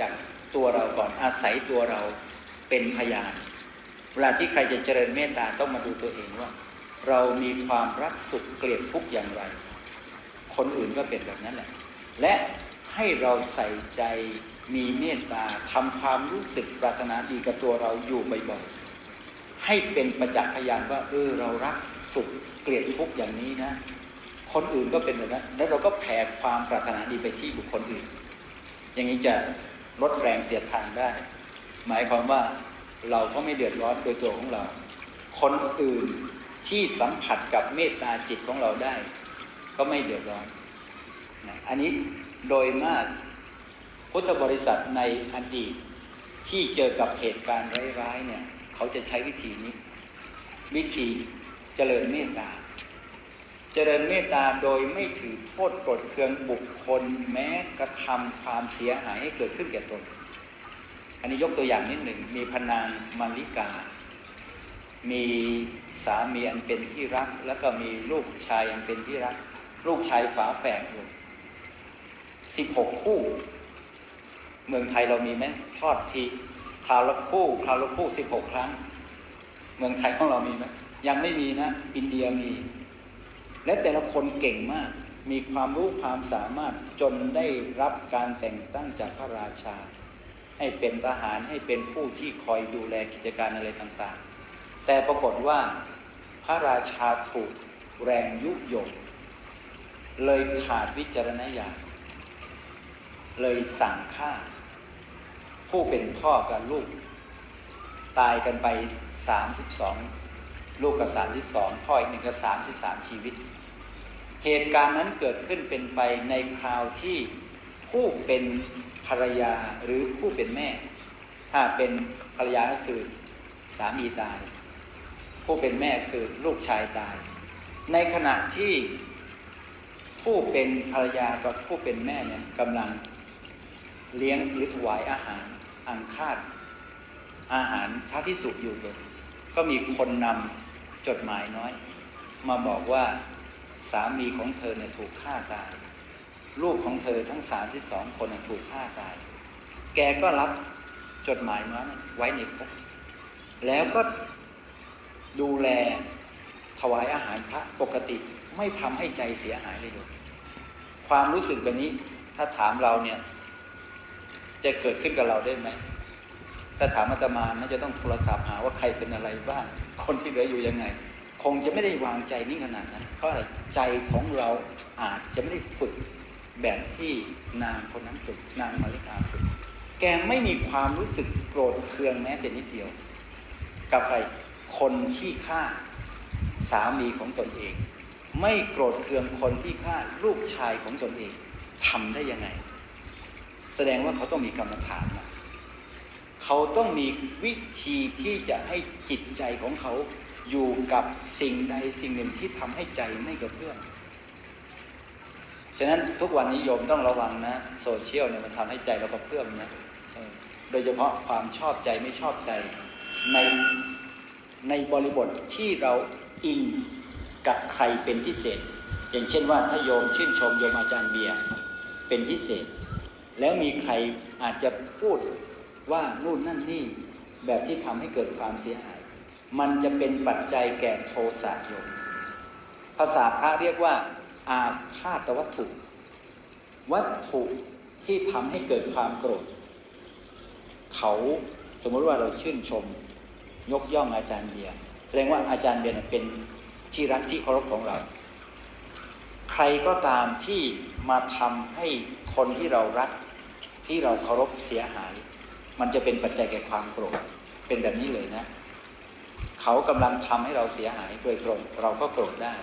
จากตัวเราก่อนอาศัยตัวเราเป็นพยาน เวลาที่ใครจะเจริญเมตตาต้องมาดูตัวเองว่า เรามีความรักสุขเกลียดทุกอย่างไร คนอื่นก็เป็นแบบนั้นแหละ และให้เราใส่ใจมีเมตตาทำความรู้สึกปรารถนาดีกับตัวเราอยู่บ่อยๆให้เป็นประจักษ์พยานว่าเออเรารักสุขเกลียดทุกอย่างนี้นะคนอื่นก็เป็นแบบนั้นแล้วเราก็แผ่ความปรารถนาดีไปที่บุคคลอื่น อย่างนี้จะ ลดแรงเสียดทานได้ หมายความว่าเราก็ไม่เดือดร้อนโดยตัวของเรา คนอื่นที่สัมผัสกับเมตตาจิตของเราได้ ก็ไม่เดือดร้อนนะอันนี้โดยมากพุทธบริษัทในอดีตที่เจอกับเหตุการณ์ร้ายๆเนี่ยเขาจะใช้วิธีนี้ วิธีเจริญเมตตา จริญเมตตาโดยไม่ถือโทษกรธเคืองบุคคล แม้กระทำความเสียหายให้เกิดขึ้นแก่ตน อันนี้ยกตัวอย่างนิดหนึ่ง มีพนางมาริกา มีสามีอันเป็นที่รัก แล้วก็มีลูกชายอันเป็นที่รัก ลูกชายฝาแฝดอยู่สิบหกคู่ เมืองไทยเรามีไหมทอดทีคราวละคู่คราวละคู่สิบหกครั้ง เมืองไทยของเรามีไหมยังไม่มีนะ อินเดียมี และแต่ละคนเก่งมาก มีความรู้ความสามารถจนได้รับการแต่งตั้งจากพระราชา ให้เป็นทหารให้เป็นผู้ที่คอยดูแลกิจการอะไรต่างๆ แต่ปรากฏว่าพระราชาถูกแรงยุยงเลยขาดวิจารณญาณเลยสั่งฆ่า ผู้เป็นพ่อกับลูก ตายกันไป 32 ลูกกับ 32 พ่ออีกหนึ่งกับ 33 ชีวิต เหตุการณ์นั้นเกิดขึ้นเป็นไปในคราวที่ผู้เป็นภรรยาหรือผู้เป็นแม่ ถ้าเป็นภรรยาก็คือสามีตาย ผู้เป็นแม่คือลูกชายตาย ในขณะที่ผู้เป็นภรรยากับผู้เป็นแม่เนี่ยกำลังเลี้ยงหรือถวายอาหารอังคาดอาหารพระพิสุอยู่เลยก็มีคนนำจดหมายน้อย มาบอกว่า สามีของเธอเนี่ยถูกฆ่าตาย ลูกของเธอทั้ง 32 คนถูกฆ่าตาย แกก็รับจดหมายนั้นไว้ในพกแล้วก็ดูแลถวายอาหารพระปกติไม่ทำให้ใจเสียหายเลยโยมความรู้สึกแบบนี้ถ้าถามเราเนี่ย จะเกิดขึ้นกับเราได้ไหมถ้าถามอาตมานะจะต้องโทรศัพท์หาว่าใครเป็นอะไรบ้าง คนที่เหลืออยู่ยังไง คงจะไม่ได้วางใจนิ่งขนาดนั้น เพราะอะไรใจของเราอาจจะไม่ได้ฝึกแบบที่นางคนนั้นฝึกนางมาริกาฝึก แกไม่มีความรู้สึกโกรธเคืองแม้แต่นิดเดียว กับใครคนที่ฆ่าสามีของตนเอง ไม่โกรธเคืองคนที่ฆ่าลูกชายของตนเองทำได้ยังไง แสดงว่าเขาต้องมีกรรมฐานนะเขาต้องมีวิธีที่จะให้จิตใจของเขา อยู่กับสิ่งใดสิ่งหนึ่งที่ทำให้ใจไม่กระเพื่อมฉะนั้นทุกวันนี้โยมต้องระวังนะโซเชียลเนี่ยมันทำให้ใจเรากระเพื่อมนะโดยเฉพาะความชอบใจไม่ชอบใจในในบริบทที่เราอิงกับใครเป็นพิเศษ อย่างเช่นว่าถ้าโยมชื่นชมโยมอาจารย์เบียร์เป็นพิเศษ แล้วมีใครอาจจะพูดว่านู่นนั่นนี่แบบที่ทำให้เกิดความเสียหาย มันจะเป็นปัจจัยแก่โทสะโยม ภาษาพระเรียกว่า อาฆาตวัตถุ วัตถุที่ทำให้เกิดความโกรธ เขาสมมติว่าเราชื่นชม ยกย่องอาจารย์เบียร์แสดงว่าอาจารย์เบียร์เนี่ยเป็นที่รักที่เคารพของเรา ใครก็ตามที่มาทำให้คนที่เรารักที่เราเคารพเสียหาย มันจะเป็นปัจจัยแก่ความโกรธเป็นแบบนี้เลยนะ เขากำลังทำให้เราเสียหายโดยตรงเราก็โกรธได้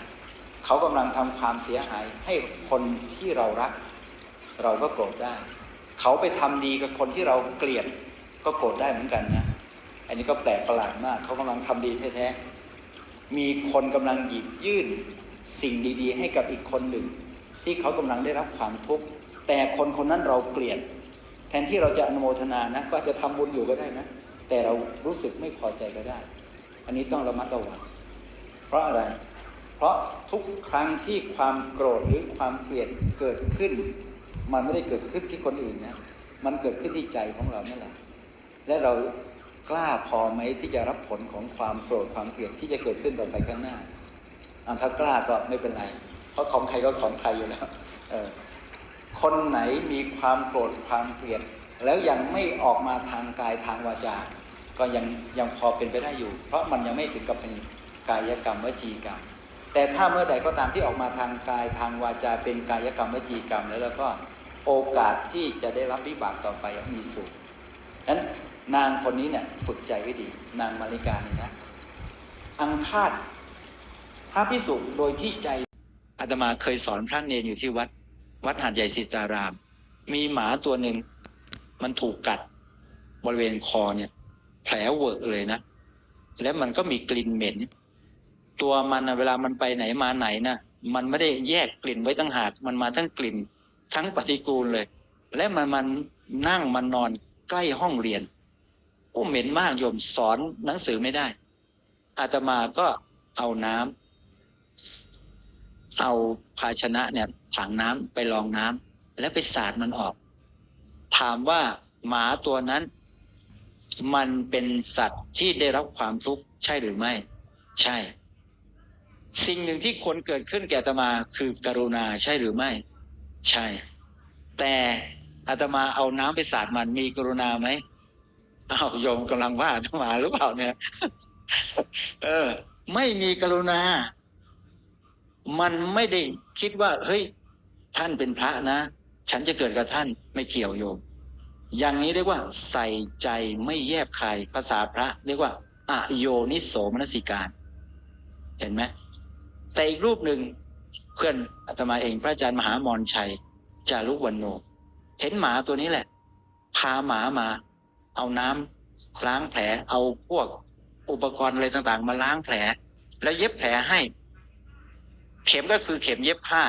เขากำลังทำความเสียหายให้คนที่เรารัก เราก็โกรธได้ เขาไปทำดีกับคนที่เราเกลียดก็โกรธได้เหมือนกันนะอันนี้ก็แปลกประหลาดมาก เขากำลังทำดีแท้ๆมีคนกำลังหยิบยื่นสิ่งดี ๆ ให้กับอีกคนหนึ่ง ที่เขากำลังได้รับความทุกข์แต่คนคนนั้นเราเกลียด แทนที่เราจะอนุโมทนานะก็จะทำบุญอยู่ก็ได้นะ แต่เรารู้สึกไม่พอใจก็ได้ อันนี้ต้องระมัดระวัง เพราะอะไร เพราะทุกครั้งที่ความโกรธหรือความเกลียดเกิดขึ้น มันไม่ได้เกิดขึ้นที่คนอื่นนะ มันเกิดขึ้นที่ใจของเรานั่นแหละ และเรากล้าพอไหมที่จะรับผลของความโกรธความเกลียดที่จะเกิดขึ้นต่อไปข้างหน้าอะถ้ากล้าก็ไม่เป็นไร เพราะของใครก็ของใครอยู่แล้วออคนไหนมีความโกรธความเกลียด แล้วยังไม่ออกมาทางกายทางวาจา ก็ยังยังพอเป็นไปได้อยู่ เพราะมันยังไม่ถึงกับเป็นกายกรรมวจีกรรม แต่ถ้าเมื่อใดก็ตามที่ออกมาทางกายทางวาจาเป็นกายกรรมวจีกรรม แล้วแล้วก็โอกาสที่จะได้รับวิบากต่อไปมีสูงนั้นนางคนนี้เนี่ยฝึกใจไว้ดี นางมาริกานี่นะ อังคาดพระพิสุโดยที่ใจอาตมาเคยสอนพระเนรอยู่ที่วัด วัดหาดใหญ่สิตาราม มีหมาตัวหนึ่ง มันถูกกัดบริเวณคอเนี่ย แผลเวอะเลยนะแล้วมันก็มีกลิ่นเหม็น ตัวมันนะเวลามันไปไหนมาไหนนะมันไม่ได้แยกกลิ่นไว้ตั้งหาก มันมาทั้งกลิ่น ทั้งปฏิกูลเลย และมันมันนั่งมันนอนใกล้ห้องเรียนโอ้เหม็นมากโยมสอนหนังสือไม่ได้ อาตมาก็เอาน้ำเอาภาชนะเนี่ยถังน้ำไปรองน้ำแล้วไปสาดมันออก ถามว่าหมาตัวนั้น มันเป็นสัตว์ที่ได้รับความทุกข์ใช่หรือไม่ ใช่ สิ่งหนึ่งที่ควรเกิดขึ้นแก่อาตมาคือกรุณาใช่หรือไม่ ใช่ แต่อาตมาเอาน้ำไปสาดมันมีกรุณาไหมเอาโยมกำลังว่าอาตมาหรือเปล่าเนี่ย เออ ไม่มีกรุณา มันไม่ได้คิดว่า เฮ้ย ท่านเป็นพระนะ ฉันจะเกิดกับท่านไม่เกี่ยวโยม อย่างนี้เรียกว่า ใส่ใจไม่แยบคายภาษาพระ เรียกว่าอโยนิโสมนสิการ เห็นไหมแต่อีกรูปหนึ่งเพื่อนอาตมาเองพระอาจารย์มหามรชัย จารุวันโน เห็นหมาตัวนี้แหละ พาหมามา เอาน้ำล้างแผลเอาพวกอุปกรณ์อะไรต่างๆ มาล้างแผล แล้วเย็บแผลให้ เข็มก็คือเข็มเย็บผ้า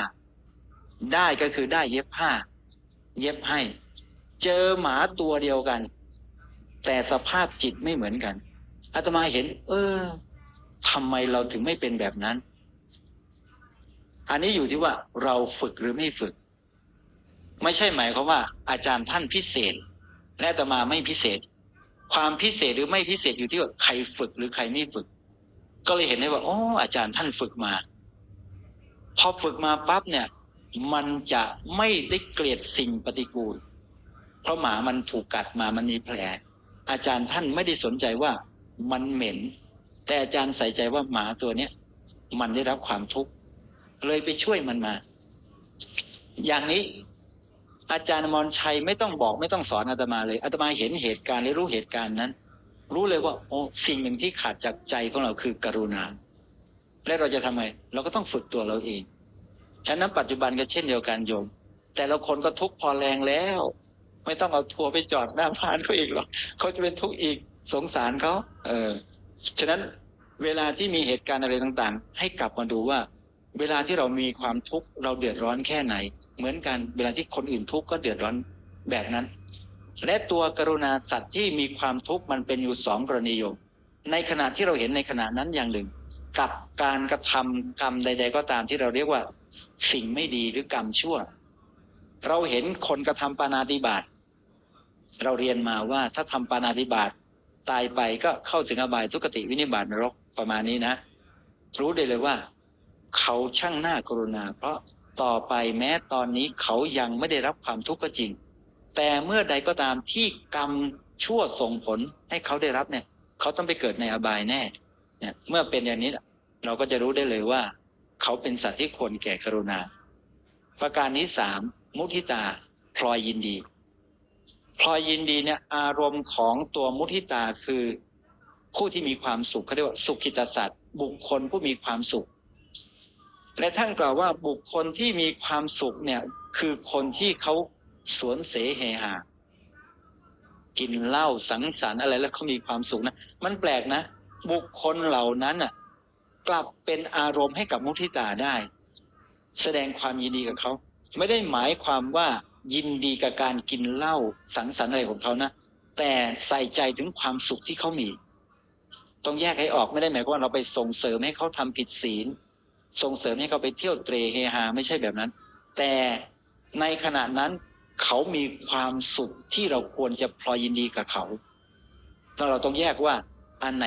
ได้ก็คือได้เย็บผ้า เย็บให้ เจอหมาตัวเดียวกัน แต่สภาพจิตไม่เหมือนกันอาตมาเห็น เออทำไมเราถึงไม่เป็นแบบนั้น อันนี้อยู่ที่ว่าเราฝึกหรือไม่ฝึก ไม่ใช่หมายความว่า อาจารย์ท่านพิเศษ และอาตมาไม่พิเศษ ความพิเศษหรือไม่พิเศษอยู่ที่ว่าใครฝึกหรือใครไม่ฝึก ก็เลยเห็นได้ว่าโอ้อาจารย์ท่านฝึกมา พอฝึกมาปั๊บเนี่ย มันจะไม่ได้เกลียดสิ่งปฏิกูล เพราะหมามันถูกกัดมามันมีแผล อาจารย์ท่านไม่ได้สนใจว่ามันเหม็น แต่อาจารย์ใส่ใจว่าหมาตัวเนี้ยมันได้รับความทุกข์เลยไปช่วยมันมา อย่างนี้อาจารย์มรชัยไม่ต้องบอกไม่ต้องสอนอาตมาเลยอาตมาเห็นเหตุการณ์และรู้เหตุการณ์นั้น รู้เลยว่าโอ้สิ่งหนึ่งที่ขาดจากใจของเราคือกรุณา และเราจะทำไงเราก็ต้องฝึกตัวเราเอง ฉะนั้นปัจจุบันก็เช่นเดียวกันโยม แต่ละคนก็ทุกข์พอแรงแล้ว ไม่ต้องเอาทัวร์ไปจอดหน้าบ้านเขาอีกหรอกเขาจะเป็นทุกข์อีกสงสารเขาเออฉะนั้นเวลาที่มีเหตุการณ์อะไรต่างๆ ให้กลับมาดูว่า เวลาที่เรามีความทุกข์เราเดือดร้อนแค่ไหน เหมือนกันเวลาที่คนอื่นทุกข์ก็เดือดร้อนแบบนั้น และตัวกรุณาสัตว์ที่มีความทุกข์มันเป็นอยู่สองกรณีโยมในขณะที่เราเห็นในขณะนั้นอย่างหนึ่ง กับการกระทำกรรมใด ๆ ก็ตามที่เราเรียกว่า สิ่งไม่ดีหรือกรรมชั่ว เราเห็นคนกระทำปานาติบาต เราเรียนมาว่าถ้าทำปานาติบาตตายไปก็เข้าถึงอบายทุกติวินิบาตนรกประมาณนี้นะ รู้ได้เลยว่า เขาช่างหน้ากรุณา เพราะต่อไปแม้ตอนนี้เขายังไม่ได้รับความทุกข์ก็จริง แต่เมื่อใดก็ตามที่กรรมชั่วส่งผลให้เขาได้รับเนี่ย เขาต้องไปเกิดในอบายแน่เนี่ยเมื่อเป็นอย่างนี้เราก็จะรู้ได้เลยว่า เขาเป็นสัตว์ที่ควรแก่กรุณา ประการนี้สามมุทิตาพลอยยินดี พลอยยินดีเนี่ยอารมณ์ของตัวมุทิตาคือผู้ที่มีความสุขเขาเรียกว่าสุขิตสัตว์บุคคลผู้มีความสุข และท่านกล่าวว่าบุคคลที่มีความสุขเนี่ยคือคนที่เขาสวนเสเฮหากินเหล้าสังสรรค์อะไรแล้วเขามีความสุขนะ มันแปลกนะ บุคคลเหล่านั้นอะกลับเป็นอารมณ์ให้กับมุทิตาได้ แสดงความยินดีกับเขา ไม่ได้หมายความว่า ยินดีกับการกินเหล้าสังสรรค์อะไรของเขานะแต่ใส่ใจถึงความสุขที่เขามี ต้องแยกให้ออกไม่ได้หมายความว่าเราไปส่งเสริมให้เขาทำผิดศีล ส่งเสริมให้เขาไปเที่ยวเตรเฮฮาไม่ใช่แบบนั้น แต่ในขณะนั้นเขามีความสุขที่เราควรจะพลอยยินดีกับเขาเราต้องแยกว่าอันไหน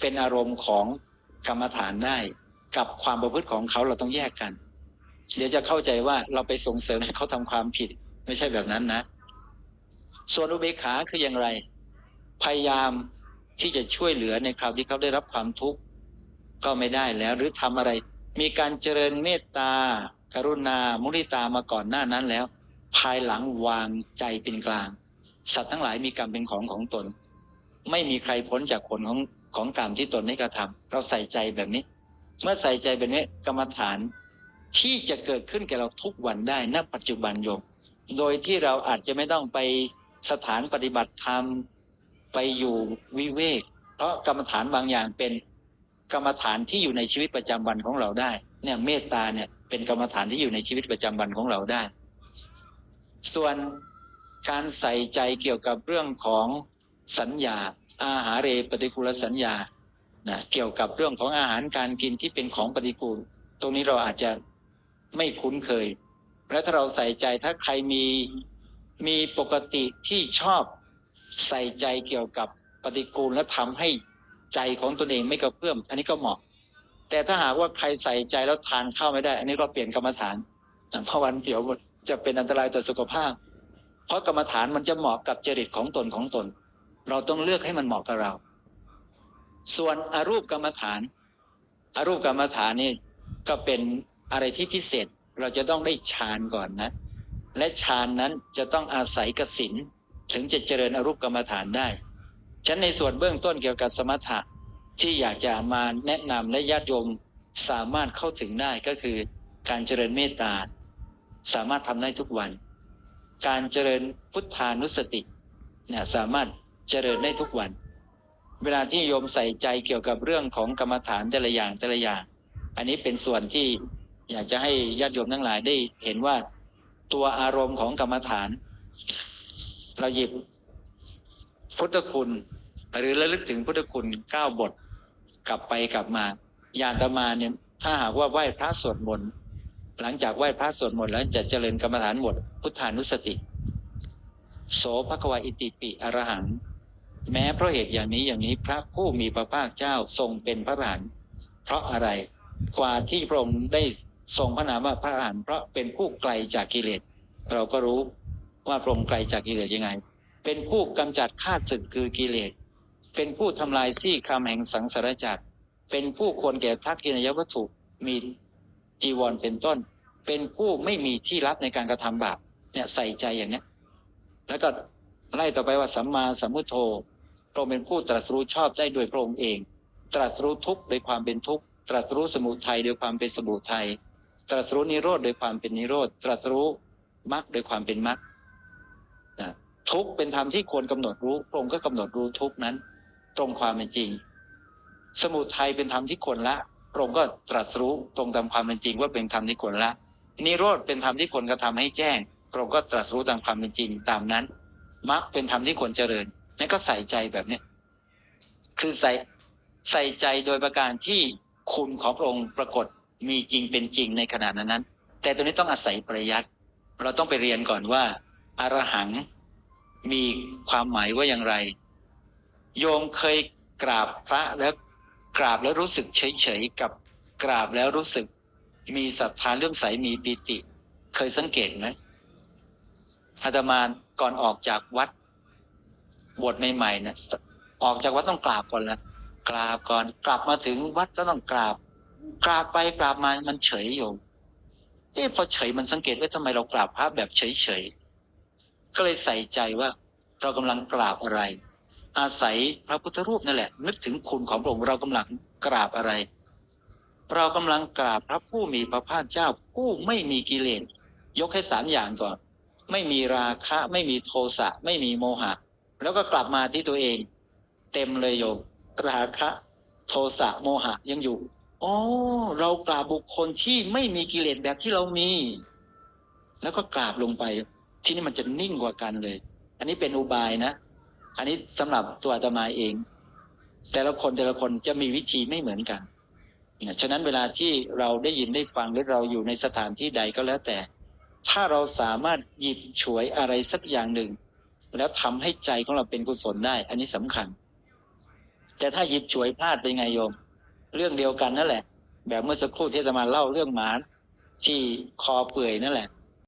เป็นอารมณ์ของกรรมฐานได้ กับความประพฤติของเขาเราต้องแยกกัน เดี๋ยวจะเข้าใจว่าเราไปส่งเสริมให้เขาทำความผิด ไม่ใช่แบบนั้นนะ ส่วนอุเบกขาคืออย่างไร พยายามที่จะช่วยเหลือในคราวที่เขาได้รับความทุกข์ก็ไม่ได้แล้ว หรือทำอะไร มีการเจริญเมตตา กรุณา มุริตามาก่อนหน้านั้นแล้ว ภายหลังวางใจเป็นกลาง สัตว์ทั้งหลายมีกรรมเป็นของของตน ไม่มีใครพ้นจากผลของของกรรมที่ตนได้กระทำเราใส่ใจแบบนี้ เมื่อใส่ใจแบบนี้กรรมฐาน ที่จะเกิดขึ้นแก่เราทุกวันได้ณปัจจุบันโยมโดยที่เราอาจจะไม่ต้องไปสถานปฏิบัติธรรมไปอยู่วิเวก เพราะกรรมฐานบางอย่างเป็นกรรมฐานที่อยู่ในชีวิตประจำวันของเราได้ เนี่ยเมตตาเนี่ยเป็นกรรมฐานที่อยู่ในชีวิตประจำวันของเราได้ ส่วนการใส่ใจเกี่ยวกับเรื่องของสัญญา อาหารเรปฏิกูลสัญญานะเกี่ยวกับเรื่องของอาหารการกินที่เป็นของปฏิกูล ตรงนี้เราอาจจะ ไม่คุ้นเคย และถ้าเราใส่ใจถ้าใครมีมีปกติที่ชอบใส่ใจเกี่ยวกับปฏิกูลและทำให้ใจของตนเองไม่กระเพื่อม อันนี้ก็เหมาะ แต่ถ้าหากว่าใครใส่ใจแล้วทานข้าวไม่ได้ อันนี้เราเปลี่ยนกรรมฐานเพราะวันเดี๋ยวจะเป็นอันตรายต่อสุขภาพ เพราะกรรมฐานมันจะเหมาะกับจริตของตนของตน เราต้องเลือกให้มันเหมาะกับเรา ส่วนอรูปกรรมฐานอารูปกรรมฐานนี่ก็เป็น อะไรที่พิเศษเราจะต้องได้ฌานก่อนนะ และฌานนั้นจะต้องอาศัยกสินถึงจะเจริญอรูปกรรมฐานได้ ฉันในส่วนเบื้องต้นเกี่ยวกับสมถะที่อยากจะมาแนะนำและญาติโยมสามารถเข้าถึงได้ก็คือ การเจริญเมตตาสามารถทำได้ทุกวัน การเจริญพุทธานุสติเนี่ยสามารถเจริญได้ทุกวัน เวลาที่โยมใส่ใจเกี่ยวกับเรื่องของกรรมฐานแต่ละอย่างแต่ละอย่าง อันนี้เป็นส่วนที่ อยากจะให้ญาติโยมทั้งหลายได้เห็นว่าตัวอารมณ์ของกรรมฐาน เราหยิบพุทธคุณ หรือระลึกถึงพุทธคุณเก้าบทกลับไปกลับมาญาตมาเนี่ยถ้าหากว่าไหว้พระสวดมนต์หลังจากไหว้พระสวดมนต์แล้วจะเจริญกรรมฐานหมดพุทธานุสติ โสภควาอิติปิอรหังแม้เพราะเหตุอย่างนี้อย่างนี้พระผู้มีพระภาคเจ้าทรงเป็นพระอรหันต์เพราะอะไรกว่าที่พระองค์ได้ ทรงพระนามว่าพระอรหันต์เพราะเป็นผู้ไกลจากกิเลสเราก็รู้ว่าพระองค์ไกลจากกิเลสยังไง เป็นผู้กำจัดข้าศึกคือกิเลส เป็นผู้ทำลายซี่คำแห่งสังสารจักรเป็นผู้ควรแก่ทักกินยวัตถุมีจีวรเป็นต้น เป็นผู้ไม่มีที่รับในการกระทำบาปเนี่ยใส่ใจอย่างเนี้ยแล้วก็ไล่ต่อไปว่าสัมมาสัมพุทโธพระองค์เป็นผู้ตรัสรู้ชอบได้โดยพระองค์เอง ตรัสรู้ทุกข์โดยความเป็นทุกข์ ตรัสรู้สมุทัยโดยความเป็นสมุทัย ตรัสรู้นิโรธโดยความเป็นนิโรธ ตรัสรู้มรรคโดยความเป็นมรรคทุกเป็นธรรมที่ควรกำหนดรู้พระองค์ก็กำหนดรู้ทุกนั้น ตรงความเป็นจริง สมุทัยเป็นธรรมที่ควรละพระองค์ก็ตรัสรู้ตรงตามความเป็นจริงว่าเป็นธรรมที่ควรละนิโรธเป็นธรรมที่ควรกระทำให้แจ้งพระองค์ก็ตรัสรู้ตามความเป็นจริงตามนั้นมรรคเป็นธรรมที่ควรเจริญนั่นก็ใส่ใจแบบเนี้ยคือใส่ใส่ใจโดยประการที่คุณของพระองค์ปรากฏ มีจริงเป็นจริงในขณะนั้นนั้น แต่ตัวนี้ต้องอาศัยปริยัติเราต้องไปเรียนก่อนว่าอารหังมีความหมายว่าอย่างไร โยมเคยกราบพระแล้วกราบแล้วรู้สึกเฉยเฉยๆกับกราบแล้วรู้สึกมีศรัทธาเรื่องใสมีปิติ เคยสังเกตไหมอาตมาก่อนออกจากวัดบวชใหม่ๆนะออกจากวัดต้องกราบก่อนละกราบก่อนกลับมาถึงวัดก็ต้องกราบ กราบไปกราบมามันเฉยโยมเอ๊ะพอเฉยมันสังเกตว่าทำไมเรากราบพระแบบเฉยๆก็เลยใส่ใจว่าเรากำลังกราบอะไร อาศัยพระพุทธรูปนั่นแหละ นึกถึงคุณของพระองค์เรากำลังกราบอะไร เรากำลังกราบพระผู้มีพระภาคเจ้าผู้ไม่มีกิเลสยกให้สามอย่างก่อน ไม่มีราคะไม่มีโทสะไม่มีโมหะ แล้วก็กลับมาที่ตัวเอง เต็มเลยโยมราคะ โทสะโมหะยังอยู่ อ๋อเรากราบบุคคลที่ไม่มีกิเลสแบบที่เรามี แล้วก็กราบลงไป ที่นี่มันจะนิ่งกว่ากันเลย อันนี้เป็นอุบายนะ อันนี้สำหรับตัวอาตมาเอง แต่ละคนแต่ละคนจะมีวิธีไม่เหมือนกันฉะนั้นเวลาที่เราได้ยินได้ฟังหรือเราอยู่ในสถานที่ใดก็แล้วแต่ ถ้าเราสามารถหยิบฉวยอะไรสักอย่างหนึ่ง แล้วทำให้ใจของเราเป็นกุศลได้ อันนี้สำคัญ แต่ถ้าหยิบฉวยพลาดเป็นไงโยม เรื่องเดียวกันนั่นแหละ แบบเมื่อสักครู่ที่อาตมาเล่าเรื่องหมาที่คอเปื่อยนั่นแหละ